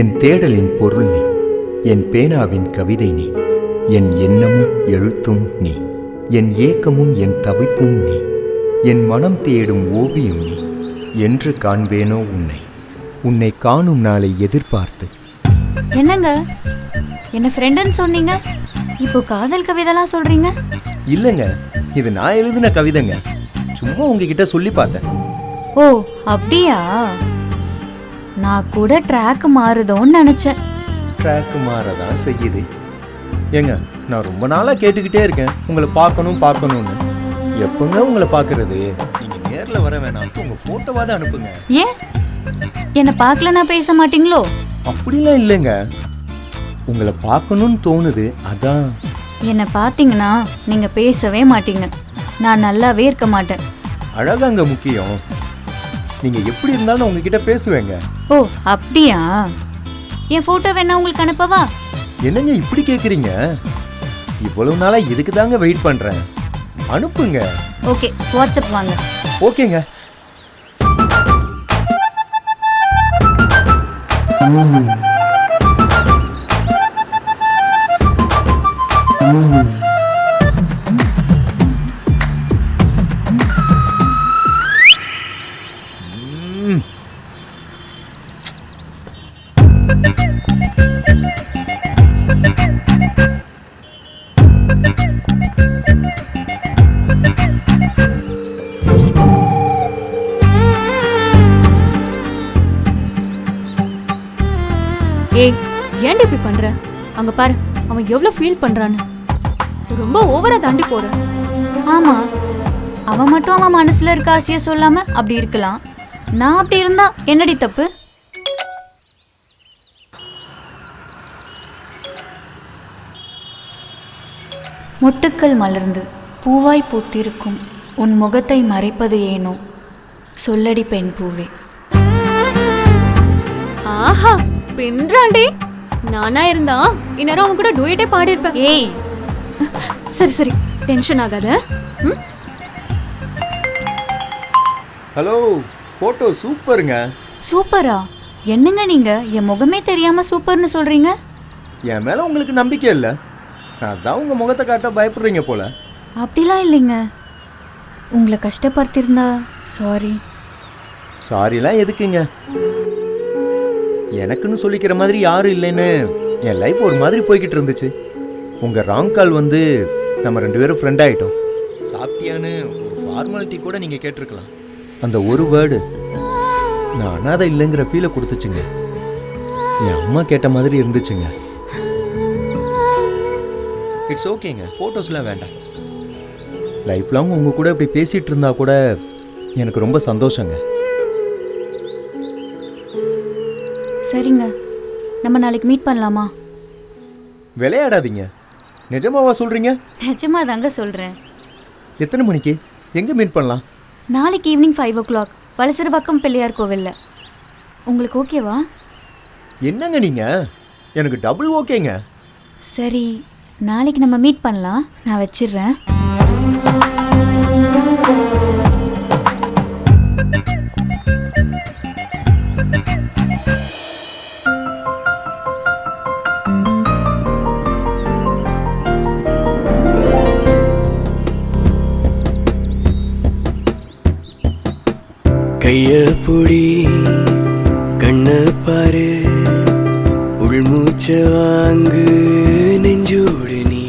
என் தேடலின் பொருள் நீ என் பேனாவின் கவிதை நீ என் எண்ணமும் எழுத்தும் நீ என் ஏக்கமும் என் தவிப்பும் நீ என் மனம் தேடும் ஓவியம் நீ என்று காண்பேனோ உன்னை. உன்னை காணும் நாளை எதிர்பார்த்து. என்னங்க? என்ன ஃப்ரெண்டுன்னு சொன்னீங்க? இப்போ காதல் கவிதைலாம் சொல்றீங்க? இல்லைங்க இது நான் எழுதின கவிதைங்க. சும்மா உங்ககிட்ட சொல்லி பார்த்தேன். ஓ அப்படியா? நான் கூட ட்ராக் மாறுதோன்னு நினைச்சேன். ட்ராக் மாறதான் செய்யுது? ஏங்க நான் ரொம்ப நாளாக கேட்டுக்கிட்டே இருக்கேன். உங்களை பார்க்கணும் பார்க்கணும்னு. எப்போங்க உங்களை பார்க்கறது? நீங்கள் நேரில் வர வேணாம். உங்கள் ஃபோட்டோவாவது அனுப்புங்க. ஏன்? என்னை பார்க்கலனா பேச மாட்டீங்களோ? அப்படிலாம் இல்லைங்க. உங்களை பார்க்கணும்னு தோணுது அதான். என்னை பார்த்தீங்கன்னா நீங்க பேசவே மாட்டீங்க. நான் நல்லாவே இருக்க மாட்டேன். அழகாங்க முக்கியம். நீங்கள் எப்படி இருந்தாலும் உங்ககிட்ட பேசுவேங்க. ஓ அப்படியா? என் ஃபோட்டோ வேணா உங்களுக்கு அனுப்பவா? என்னங்க இப்படி கேட்குறீங்க இவ்வளவு நாளாக இதுக்கு தாங்க வெயிட் பண்ணுறேன் அனுப்புங்க. ஓகே வாட்ஸ்அப் வாங்க. ஓகேங்க. ஏய் ஏன்டி இப்படி பண்ற? அங்க பாரு அவன் எவ்வளவு ஃபீல் பண்றான்னு. ரொம்ப ஓவரா தாண்டி போற. ஆமா அவன் மட்டும் அவன் மனசுல இருக்க ஆசைய சொல்லாம அப்படி இருக்கலாம். நான் அப்படி இருந்தா என்னடி தப்பு? மொட்டுக்கள் மலர்ந்து பூவாய் பூத்திருக்கும். உன் முகத்தை மறைப்பது ஏனோ? சொல்லடி பெண் பூவே. ஆஹா பின்றாண்டி நானா இருந்தா இந்நேரம் அவன் கூட டூயட்டே பாடியிருப்பேன். ஏய். சரி சரி. டென்ஷன் ஆகாத. ம்? ஹலோ ஃபோட்டோ சூப்பருங்க. சூப்பரா? என்னங்க நீங்க? என் முகமே தெரியாம சூப்பர்னு சொல்றீங்க? என் மேலே உங்களுக்கு நம்பிக்கை இல்லை. அதான் உங்கள் முகத்தை காட்ட பயப்படுறீங்க போல. அப்படிலாம் இல்லைங்க. உங்களை கஷ்டப்படுத்தியிருந்தா சாரி சாரிலாம் எதுக்குங்க? எனக்குன்னு சொல்லிக்கிற மாதிரி யாரும் இல்லைன்னு என் லைஃப் ஒரு மாதிரி போய்கிட்டு இருந்துச்சு. உங்கள் ராங் கால் வந்து நம்ம ரெண்டு பேரும் ஃப்ரெண்ட் ஆகிட்டோம் சாப்பிட்டியான்னு ஒரு ஃபார்மாலிட்டி கூட நீங்கள் கேட்டிருக்கலாம். அந்த ஒரு வேர்டு நான் அனாதை இல்லைங்கிற ஃபீலை கொடுத்துச்சுங்க. என் அம்மா கேட்ட மாதிரி இருந்துச்சுங்க. இட்ஸ் ஓகேங்க ஃபோட்டோஸ்லாம் வேண்டாம். லைஃப் லாங் உங்கள் கூட இப்படி பேசிகிட்டு இருந்தா கூட எனக்கு ரொம்ப சந்தோஷங்க. சரிங்க. நம்ம நாளைக்கு மீட் பண்ணலாமா? விளையாடாதீங்க. நிஜமாவா சொல்றீங்க? நிஜமா தாங்க சொல்கிறேன் எத்தனை மணிக்கு? எங்க மீட் பண்ணலாம்? நாளைக்கு evening five o'clock Valasaravakkam Pillaiyar கோவிலில். உங்களுக்கு ஓகேவா? என்னங்க நீங்க? எனக்கு டபுள் ஓகேங்க. சரி நாளைக்கு நம்ம மீட் பண்ணலாம். நான் வச்சிடுறேன். கைய புடி கண்ண பாரு உள்மூச்ச வாங்கு நெஞ்சோடு நீ.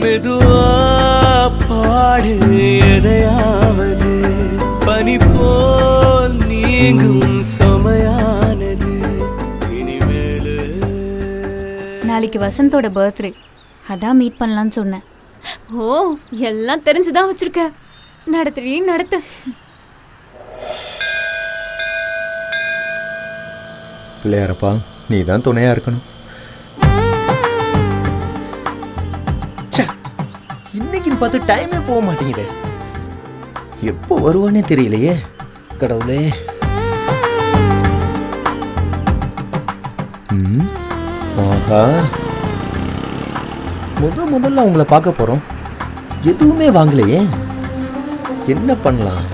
மெதுவா பாடு எதையாவது பனி போல் நீங்கும் சமயானது. இனிமேலு. நாளைக்கு வசந்தோட பர்த்டே அதான் மீட் பண்ணலான்னு சொன்னேன். ஓ எல்லாம் தெரிஞ்சுதான் வச்சிருக்க. நடத்துடி நடத்து. பிள்ளையாரப்பா நீ தான் துணையா இருக்கணும். ச்சே, இன்னைக்குன்னு பார்த்து டைமே போக மாட்டேங்குது. எப்போ வருவானே தெரியலையே கடவுளே. ஆஹா. முத முதல்ல அவங்கள பார்க்க போறோம். எதுவுமே வாங்கலையே. என்ன பண்ணலாம்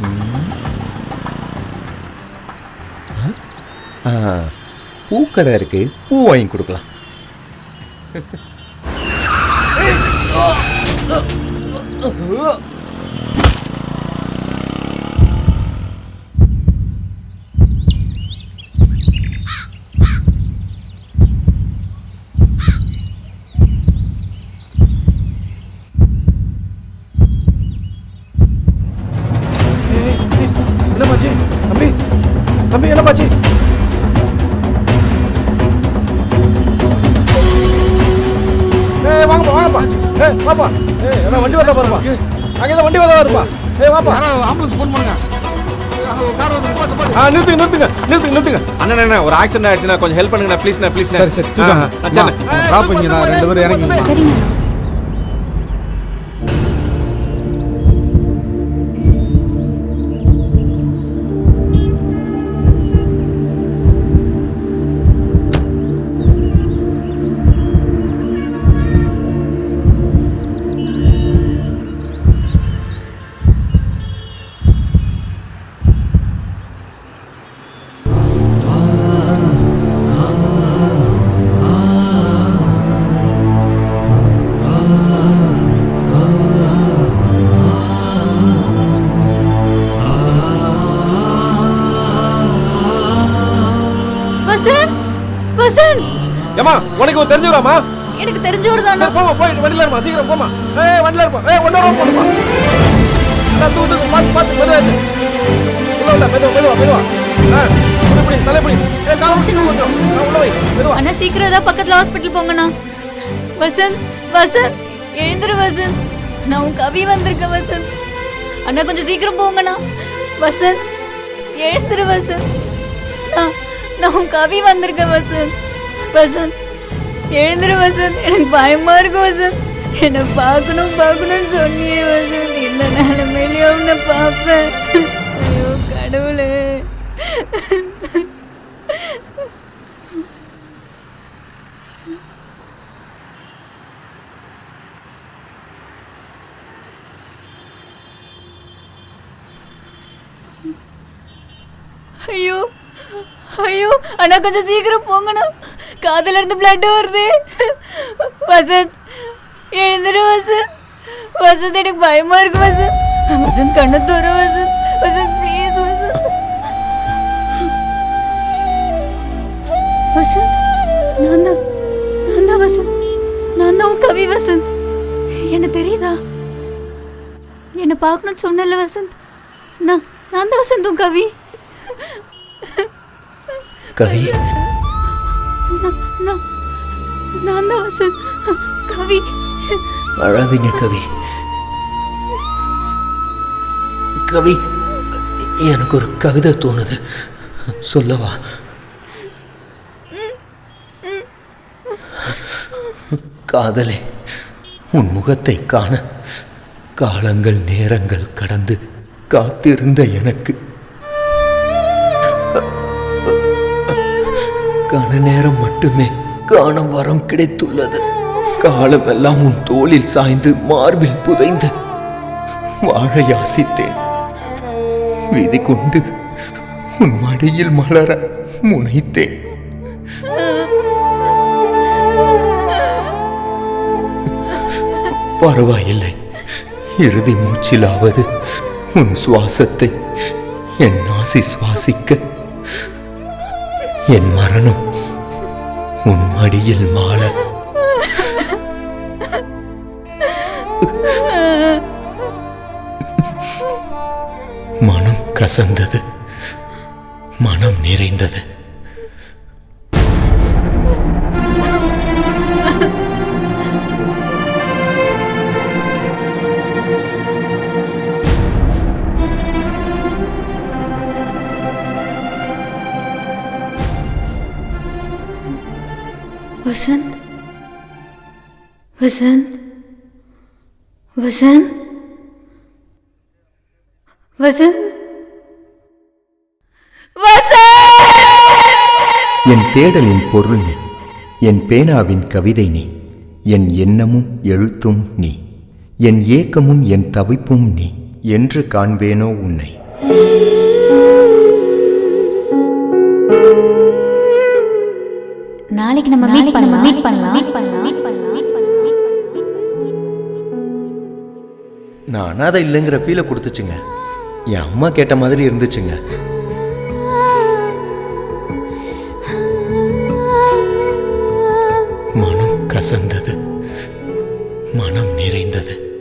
ம். ஆ? ஆ, பூக்கடை இருக்கு பூ வாங்கி கொடுக்கலாம் Oh! ஏய் வாப்பா. ஏய் அதான் வண்டி வந்தா பாருப்பா. அங்கே தான் வண்டி வந்தா பாருப்பா. ஏய் வாப்பா. ஆம்புலன்ஸ் ஃபோன் பண்ணுங்க ஆ நிறுத்துங்க நிறுத்துங்க நிறுத்துங்க நிறுத்துங்க. அண்ணன் ஒரு ஆக்சிடென்ட் ஆயிடுச்சுண்ணா கொஞ்சம் ஹெல்ப் பண்ணுங்கண்ணா ப்ளீஸ்ண்ணா ப்ளீஸ் சரி சரி ட்ராப் பண்ணி தான் ரெண்டு பேரும் இறங்கி சரிங்க ஏமா உனக்கு ஒரு தெரிஞ்சவராமா எனக்கு தெரிஞ்சவர் தானா போமா போய் வண்டியில இருமா சீக்கிரம் போமா ஏய் வண்டியில இருப்பா ஏய் ஒன்றரை ரூபா போடுப்பா அண்ணா தூ தூ பார்த்து பார்த்து மெதுவா இரு. உள்ள மெதுவா மெதுவா மெதுவா. ஆ கொஞ்சம் நான் உள்ள வை அண்ணா சீக்கிரம் ஏதாவது பக்கத்துல ஹாஸ்பிட்டல் போங்கண்ணா. வசந்த் வசந்த் எழுந்துரு வசந்த். நான் உன் கவி வந்திருக்கேன் வசந்த். அண்ணா கொஞ்சம் சீக்கிரம் போங்கண்ணா. வசந்த் எழுந்துரு வசந்த். நான் நான் உன் கவி வந்திருக்கேன் வசந்த். வசந்த். எழுந்துரு வசந்த். எனக்கு பயமா இருக்கு வசந்த். என்னை பார்க்கணும் பார்க்கணும்னு சொன்னியே வசந்த். இந்த நிலைமையிலேயே உன்னை பார்ப்பேன். ஐயோ கடவுளே. ஐயோ ஐயோ அண்ணா கொஞ்சம் சீக்கிரம் போங்கண்ணா. காதுல இருந்து பிளட் வருது. வசந்த் எழுந்துரு வசந்த். வசந்த் எனக்கு பயமா இருக்கு வசந்த். வசந்த் கண்ணு தூர வசந்த். வசந்த் ப்ளீஸ் வசந்த். வசந்த் நான் தான் நான் தான் வசந்த். நான் தான் உன் கவி வசந்த். என்ன தெரியுதா? என்னை பார்க்கணும்னு சொன்னல வசந்த். நான் நான் தான் வசந்த் உன் கவி. கவி நான் நான் தான் வசந்த் கவி. அழாதீங்க கவி. கவி எனக்கு ஒரு கவிதை தோணுது. சொல்லவா? காதலே உன் முகத்தை காண. காலங்கள் நேரங்கள் கடந்து காத்திருந்த எனக்கு. கன நேரம் மட்டுமே காண வரம் கிடைத்துள்ளது. காலமெல்லாம் உன் தோளில் சாய்ந்து மார்பில் புதைந்து வாழ யாசித்தேன். விதி கொண்டு உன் மடியில் மலர முனைத்தேன். பரவாயில்லை. இறுதி மூச்சிலாவது உன் சுவாசத்தை என் நாசி சுவாசிக்க என் மரணம் உன் மடியில் மாள மனம் கசந்தது. மனம் நிறைந்தது. வசந்த் வசந்த் வசந்த் வசந்த் என் தேடலின் பொருள் நீ என் பேனாவின் கவிதை நீ என் எண்ணமும் எழுத்தும் நீ என் ஏக்கமும் என் தவிப்பும் நீ என்று காண்பேனோ உன்னை. நாளைக்கு நம்ம மீட் பண்ணலாம். மீட் பண்ணலாம். மீட் பண்ணலாம். மீட் பண்ணலாம். நான் அனாதை இல்லைங்கிற ஃபீலை கொடுத்துச்சுங்க. என் அம்மா கேட்ட மாதிரி இருந்துச்சுங்க. மனம் கசந்தது. மனம் நிறைந்தது.